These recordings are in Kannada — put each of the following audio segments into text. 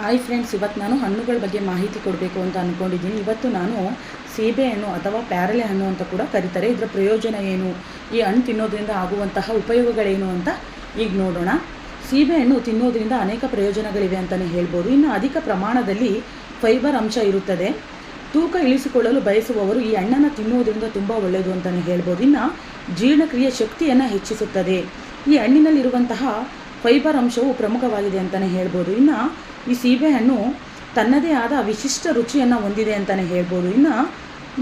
ಹಾಯ್ ಫ್ರೆಂಡ್ಸ್ ಇವತ್ತು ನಾನು ಹಣ್ಣುಗಳ ಬಗ್ಗೆ ಮಾಹಿತಿ ಕೊಡಬೇಕು ಅಂತ ಅಂದ್ಕೊಂಡಿದ್ದೀನಿ ಇವತ್ತು ನಾನು ಸೀಬೆ ಹಣ್ಣು ಅಥವಾ ಪ್ಯಾರಲೆ ಹಣ್ಣು ಅಂತ ಕೂಡ ಕರೀತಾರೆ. ಇದರ ಪ್ರಯೋಜನ ಏನು? ಈ ಹಣ್ಣು ತಿನ್ನೋದ್ರಿಂದ ಆಗುವಂತಹ ಉಪಯೋಗಗಳೇನು ಅಂತ ಈಗ ನೋಡೋಣ. ಸೀಬೆಹಣ್ಣು ತಿನ್ನೋದ್ರಿಂದ ಅನೇಕ ಪ್ರಯೋಜನಗಳಿವೆ ಅಂತಲೇ ಹೇಳ್ಬೋದು. ಇನ್ನು ಅಧಿಕ ಪ್ರಮಾಣದಲ್ಲಿ ಫೈಬರ್ ಅಂಶ ಇರುತ್ತದೆ. ತೂಕ ಇಳಿಸಿಕೊಳ್ಳಲು ಬಯಸುವವರು ಈ ಹಣ್ಣನ್ನು ತಿನ್ನುವುದರಿಂದ ತುಂಬ ಒಳ್ಳೆಯದು ಅಂತಲೇ ಹೇಳ್ಬೋದು. ಇನ್ನು ಜೀರ್ಣಕ್ರಿಯೆ ಶಕ್ತಿಯನ್ನು ಹೆಚ್ಚಿಸುತ್ತದೆ. ಈ ಹಣ್ಣಿನಲ್ಲಿರುವಂತಹ ಫೈಬರ್ ಅಂಶವು ಪ್ರಮುಖವಾಗಿದೆ ಅಂತಲೇ ಹೇಳ್ಬೋದು. ಇನ್ನು ಈ ಸೀಬೆಹಣ್ಣು ತನ್ನದೇ ಆದ ವಿಶಿಷ್ಟ ರುಚಿಯನ್ನು ಹೊಂದಿದೆ ಅಂತಲೇ ಹೇಳ್ಬೋದು. ಇನ್ನು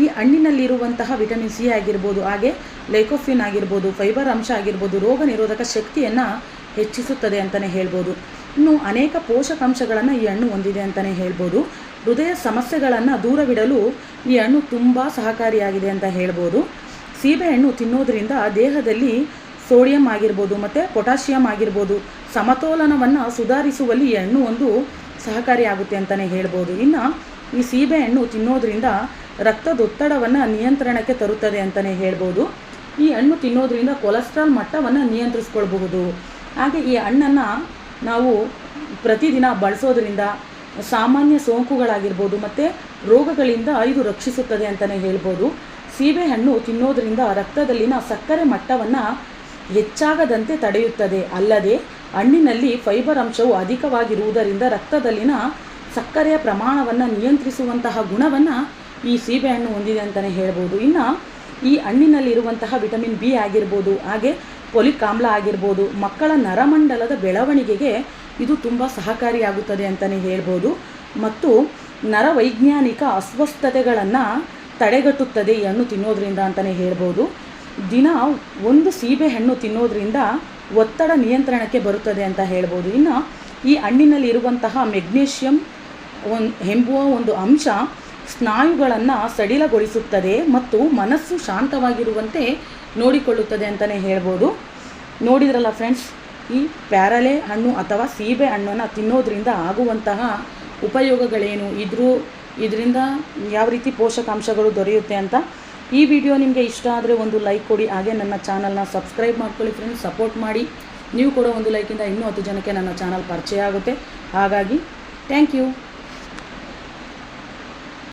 ಈ ಹಣ್ಣಿನಲ್ಲಿರುವಂತಹ ವಿಟಮಿನ್ ಸಿ ಆಗಿರ್ಬೋದು, ಹಾಗೆ ಲೈಕೋಫಿನ್ ಆಗಿರ್ಬೋದು, ಫೈಬರ್ ಅಂಶ ಆಗಿರ್ಬೋದು, ರೋಗ ನಿರೋಧಕ ಶಕ್ತಿಯನ್ನು ಹೆಚ್ಚಿಸುತ್ತದೆ ಅಂತಲೇ ಹೇಳ್ಬೋದು. ಇನ್ನು ಅನೇಕ ಪೋಷಕಾಂಶಗಳನ್ನು ಈ ಹಣ್ಣು ಹೊಂದಿದೆ ಅಂತಲೇ ಹೇಳ್ಬೋದು. ಹೃದಯ ಸಮಸ್ಯೆಗಳನ್ನು ದೂರವಿಡಲು ಈ ಹಣ್ಣು ತುಂಬ ಸಹಕಾರಿಯಾಗಿದೆ ಅಂತ ಹೇಳ್ಬೋದು. ಸೀಬೆಹಣ್ಣು ತಿನ್ನೋದರಿಂದ ದೇಹದಲ್ಲಿ ಸೋಡಿಯಂ ಆಗಿರ್ಬೋದು ಮತ್ತು ಪೊಟ್ಯಾಷಿಯಂ ಆಗಿರ್ಬೋದು ಸಮತೋಲನವನ್ನು ಸುಧಾರಿಸುವಲ್ಲಿ ಈ ಹಣ್ಣು ಒಂದು ಸಹಕಾರಿಯಾಗುತ್ತೆ ಅಂತಲೇ ಹೇಳ್ಬೋದು. ಇನ್ನು ಈ ಸೀಬೆಹಣ್ಣು ತಿನ್ನೋದ್ರಿಂದ ರಕ್ತದೊತ್ತಡವನ್ನು ನಿಯಂತ್ರಣಕ್ಕೆ ತರುತ್ತದೆ ಅಂತಲೇ ಹೇಳ್ಬೋದು. ಈ ಹಣ್ಣು ತಿನ್ನೋದ್ರಿಂದ ಕೊಲೆಸ್ಟ್ರಾಲ್ ಮಟ್ಟವನ್ನು ನಿಯಂತ್ರಿಸ್ಕೊಳ್ಬಹುದು. ಹಾಗೆ ಈ ಹಣ್ಣನ್ನು ನಾವು ಪ್ರತಿದಿನ ಬಳಸೋದ್ರಿಂದ ಸಾಮಾನ್ಯ ಸೋಂಕುಗಳಾಗಿರ್ಬೋದು ಮತ್ತು ರೋಗಗಳಿಂದ ಇದು ರಕ್ಷಿಸುತ್ತದೆ ಅಂತಲೇ ಹೇಳ್ಬೋದು. ಸೀಬೆಹಣ್ಣು ತಿನ್ನೋದ್ರಿಂದ ರಕ್ತದಲ್ಲಿನ ಸಕ್ಕರೆ ಮಟ್ಟವನ್ನು ಹೆಚ್ಚಾಗದಂತೆ ತಡೆಯುತ್ತದೆ. ಅಲ್ಲದೆ, ಹಣ್ಣಿನಲ್ಲಿ ಫೈಬರ್ ಅಂಶವು ಅಧಿಕವಾಗಿರುವುದರಿಂದ ರಕ್ತದಲ್ಲಿನ ಸಕ್ಕರೆಯ ಪ್ರಮಾಣವನ್ನು ನಿಯಂತ್ರಿಸುವಂತಹ ಗುಣವನ್ನು ಈ ಸೀಬೆಹಣ್ಣು ಹೊಂದಿದೆ ಅಂತಲೇ ಹೇಳ್ಬೋದು. ಇನ್ನು ಈ ಹಣ್ಣಿನಲ್ಲಿರುವಂತಹ ವಿಟಮಿನ್ ಬಿ ಆಗಿರ್ಬೋದು, ಹಾಗೆ ಪೊಲಿಕ್ ಆಮ್ಲ ಆಗಿರ್ಬೋದು, ಮಕ್ಕಳ ನರಮಂಡಲದ ಬೆಳವಣಿಗೆಗೆ ಇದು ತುಂಬ ಸಹಕಾರಿಯಾಗುತ್ತದೆ ಅಂತಲೇ ಹೇಳ್ಬೋದು. ಮತ್ತು ನರವೈಜ್ಞಾನಿಕ ಅಸ್ವಸ್ಥತೆಗಳನ್ನು ತಡೆಗಟ್ಟುತ್ತದೆ ಈ ಹಣ್ಣು ತಿನ್ನೋದ್ರಿಂದ ಅಂತಲೇ ಹೇಳ್ಬೋದು. ದಿನ ಒಂದು ಸೀಬೆ ಹಣ್ಣು ತಿನ್ನೋದ್ರಿಂದ ಒತ್ತಡ ನಿಯಂತ್ರಣಕ್ಕೆ ಬರುತ್ತದೆ ಅಂತ ಹೇಳ್ಬೋದು. ಇನ್ನು ಈ ಹಣ್ಣಿನಲ್ಲಿ ಇರುವಂತಹ ಮೆಗ್ನೀಷಿಯಂ ಒಂದು ಎಂಬುವ ಒಂದು ಅಂಶ ಸ್ನಾಯುಗಳನ್ನು ಸಡಿಲಗೊಳಿಸುತ್ತದೆ ಮತ್ತು ಮನಸ್ಸು ಶಾಂತವಾಗಿರುವಂತೆ ನೋಡಿಕೊಳ್ಳುತ್ತದೆ ಅಂತಲೇ ಹೇಳ್ಬೋದು. ನೋಡಿದ್ರಲ್ಲ ಫ್ರೆಂಡ್ಸ್, ಈ ಪ್ಯಾರಲೆ ಹಣ್ಣು ಅಥವಾ ಸೀಬೆ ಹಣ್ಣನ್ನು ತಿನ್ನೋದ್ರಿಂದ ಆಗುವಂತಹ ಉಪಯೋಗಗಳೇನು? ಇದ್ರೂ ಇದರಿಂದ ಯಾವ ರೀತಿ ಪೋಷಕಾಂಶಗಳು ದೊರೆಯುತ್ತೆ ಅಂತ ಈ ವಿಡಿಯೋ ನಿಮಗೆ ಇಷ್ಟ ಆದರೆ ಒಂದು ಲೈಕ್ ಕೊಡಿ, ಹಾಗೆ ನನ್ನ ಚಾನಲ್ನ ಸಬ್ಸ್ಕ್ರೈಬ್ ಮಾಡ್ಕೊಳ್ಳಿ ಫ್ರೆಂಡ್ಸ್ ಸಪೋರ್ಟ್ ಮಾಡಿ. ನೀವು ಕೂಡ ಒಂದು ಲೈಕಿಂದ ಇನ್ನೂ ಹತ್ತು ಜನಕ್ಕೆ ನನ್ನ ಚಾನಲ್ ಪರಿಚಯ ಆಗುತ್ತೆ. ಹಾಗಾಗಿ ಥ್ಯಾಂಕ್ ಯು